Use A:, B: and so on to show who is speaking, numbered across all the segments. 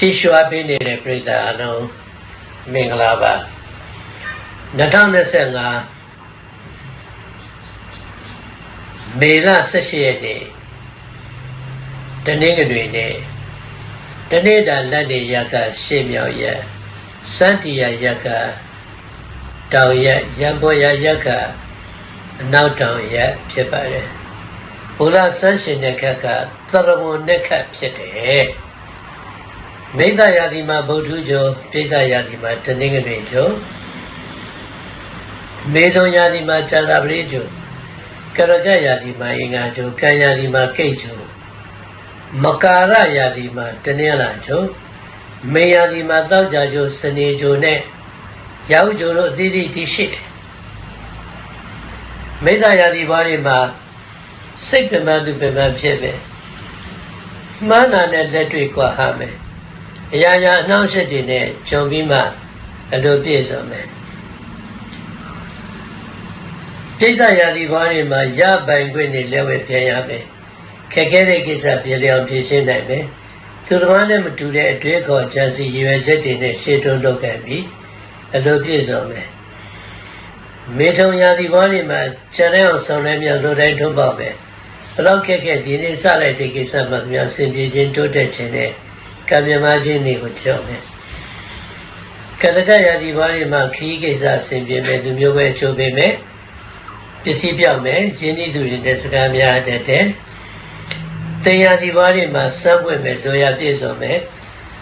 A: ချီးရှွားပေးနေတဲ့ပြည်သားအလုံးမင်္ဂလာပါ2025မေလ18ရက်နေ့တနင်္ဂနွေနေ့တနေ့တာလက်နေရကရှေ့မြောက်ရက်စန္တီယာရကတောင်ရက်ရံပေါ်ရရကအနောက်တောင်ရက်ဖြစ်ပါတယ်ဘုလားဆန်းရှင်တဲ့ခက်ကသရဝဏ်နဲ့ခက်ဖြစ်တယ် မိသယာတိမှာဗုဒ္ဓကျော်ပိသယာတိမှာတနင်္ဂနွေကျော်မေလွန်ယာတိမှာဇာတာပရိကျော်ကရကယာတိမှာအင်္ဂါကျော်ကံယာတိမှာကိတ်ကျော်မကာရယာတိမှာတနင်္လာကျော်မေယာတိမှာတောက်ကြကျော်စနေကျော်နဲ့ရောက်ကျော်တို့အသီးသီးတည်ရှိတယ်မိသယာတိဘာတွေမှာစိတ်ပင်ပန်းသူပင်ပန်းဖြစ်ပဲမှန်းနာနဲ့လက်တွေ့ကွာဟမယ် အရာရာအနှောင့်အယှက်တွေနဲ့ဂျုံပြီးမှအလိုပြည့်စုံမယ်ပြိဿရာသီဘာတွေမှာရပိုင်ခွင့်နဲ့လက်ဝဲပြန်ရမယ်ခက်ခဲတဲ့ကိစ္စပြေလျောင်ဖြေရှင်းနိုင်မယ်သူတစ်ပါးနဲ့မတူတဲ့အတွေ့အခေါ်ချမ်းစီရည်ရွယ်ချက်တွေနဲ့ရှေ့တွန်းလုပ်ခဲ့ပြီးအလိုပြည့်စုံမယ်မေထုံရာသီဘာတွေမှာခြံထဲအောင်ဆောင်လဲမြောက်လိုတိုင်းထုံးပေါက်မယ်ဘလောက်ခက်ခဲဒီနေ့စလိုက်တဲ့ကိစ္စမှာသူများဆင်ပြေခြင်းတိုးတက်ခြင်းနဲ့ ကံမြမခြင်းတွေကိုကြောက်မယ်ကတကရာဒီဘာတွေမှာခီးကိစ္စဆင်ပြေမယ်လူမျိုးပဲအချိုးပေးမယ်ပစ္စည်းပြောက်မယ်ရင်းနှီးသူတွေနဲ့စကားများတတ်တယ်တင်ရာဒီဘာတွေမှာစမ်းပွင့်မယ်တို့ရပြည့်စုံမယ်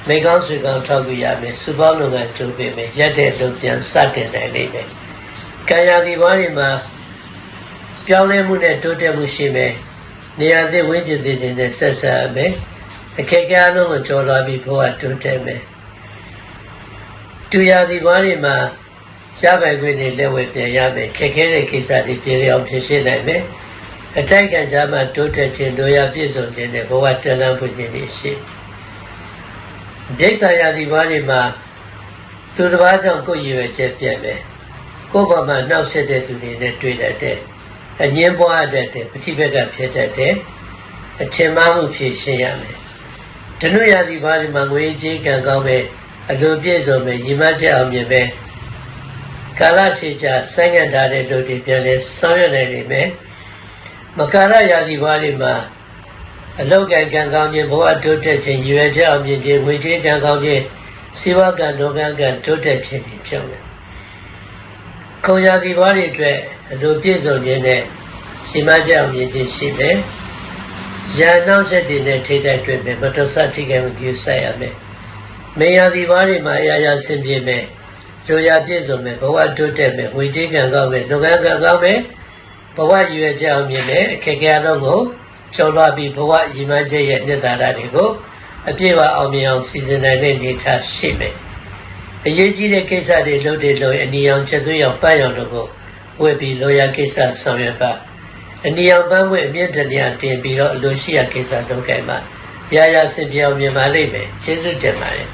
A: မိကောင်းဆွေကောင်းထောက်ပြရမယ်စုပေါင်းလုပ်ငန်းတိုးပေးမယ်ရက်တဲ့လုပ်ပြန်စတင်နိုင်လိမ့်မယ်ကံရာဒီဘာတွေမှာပြောင်းလဲမှုနဲ့တိုးတက်မှုရှိမယ်နေရာသစ်ဝင်းကျင်တွေနဲ့ဆက်ဆက်ရမယ် အခက်အခဲအလုံးကိုကြော်လွှားပြီးဘဝတိုးတက်မယ်တူရသည်ဘွားတွေမှာရပိုင်ခွင့်တွေလက်ဝဲပြန်ရမယ်ခက်ခဲတဲ့ကိစ္စတွေပြေလျောင်ဖြေရှင်းနိုင်မယ်အတိုက်ခံကြမှာတိုးတက်ခြင်းတို့ရပြည့်စုံခြင်းနဲ့ဘဝတန်လန်းဖွင့်ခြင်းတွေရှိဒိဋ္ဌာရသည်ဘွားတွေမှာသူတစ်ပါးကြောင့်ကိုယ်ရည်ရွယ်ချက်ပြတ်မယ်ကိုယ်ဘာမှနှောက်ဆက်တဲ့သူတွေနဲ့တွေ့တတ်တဲ့အငင်းပွားတတ်တဲ့ပဋိပက္ခဖြစ်တတ်တဲ့အထင်မှားမှုဖြေရှင်းရမယ် ဓနုရသည်ဘာဒီမှာငွေကြေးကံကောင်းပဲအလိုပြည့်စုံပဲညီမချက်အောင်မြင်ပဲကာလရှိကြဆိုင်းငံ့ထားတဲ့လူတွေပြန်လဲဆောင်ရွက်နိုင်နေမယ်မကာရရာသည်ဘာဒီမှာအလောက်ကံကံကောင်းခြင်းဘဝတိုးတက်ခြင်းရည်ရွယ်ချက်အောင်မြင်ခြင်းငွေကြေးကံကောင်းခြင်းစေဝကံဒုက္ခကံတိုးတက်ခြင်းတွေကြောင့်ခုံရာသည်ဘာတွေအတွက်အလိုပြည့်စုံခြင်းနဲ့ညီမချက်အောင်မြင်ခြင်းရှိမယ် ရန်နောက်ဆက်တွေနဲ့ထိတိုက်တွေ့မယ်မတော်ဆထိခိုက်မှုပြုဆိုင်ရမယ်။မေယာဒီဘာတွေမှာအရာရာဆင်ပြေမယ်။လူရပြည့်စုံမယ်ဘဝတိုးတက်မယ်ဝေကြီးကံကောင်းမယ်လုပ်ငန်းကံကောင်းမယ်ဘဝရည်ရွယ်ချက်အောင်မြင်မယ်အခက်အခဲအလုံးကိုကျော်လွှားပြီးဘဝရည်မှန်းချက်ရဲ့နှစ်သာရတွေကိုအပြည့်အဝအောင်မြင်အောင်စီစဉ်နိုင်တဲ့နေထားရှိမယ်။အရေးကြီးတဲ့ကိစ္စတွေလုပ်တယ်လို့အနီအောင်ချက်သွေးအောင်ပတ်အောင်လို့ကိုဝယ်ပြီးလောရကိစ္စဆောင်ရွက်ပါ။ အနီအောင်ပန်းဝဲအမြင့်တနေရာတင်ပြီးတော့အလိုရှိရာကိစ္စလုပ်ကြမှာရရဆင်ပြောင်းမြင်ပါလိမ့်မယ်ကျေးဇူးတင်ပါတယ်